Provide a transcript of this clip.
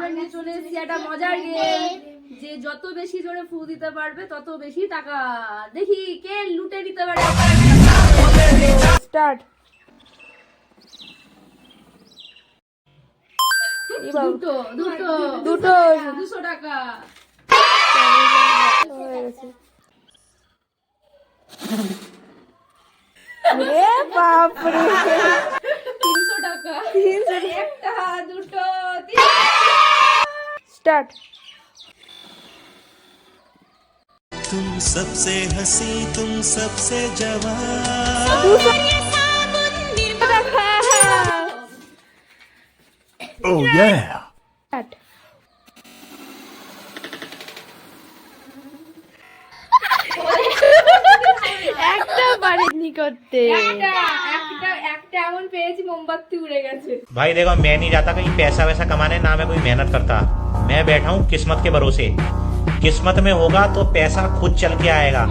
আমরা নিয়ে চলে এসেছি একটা মজার গেম যে যত বেশি জোরে ফু দিতে পারবে তত বেশি টাকা। দেখি কে লুটে নিতে পারে। স্টার্ট দুটো দুটো। দুটো। দুশো টাকা। তিনশো টাকা। একটা দুটো। তিন স্টার্ট तुम सबसे हंसी तुम सबसे जवान দুশো টাকা Oh yeah স্টার্ট একটা পারেননি করতে একটা একটা একটা এমন পেয়েছি মোমবাতি উড়ে গেছে भाई देखो मैं नहीं जाता कहीं पैसा वैसा कमाने ना मैं कोई मेहनत करता मैं बैठा हूँ किस्मत के भरोसे। किस्मत में होगा तो पैसा खुद चल के आएगा।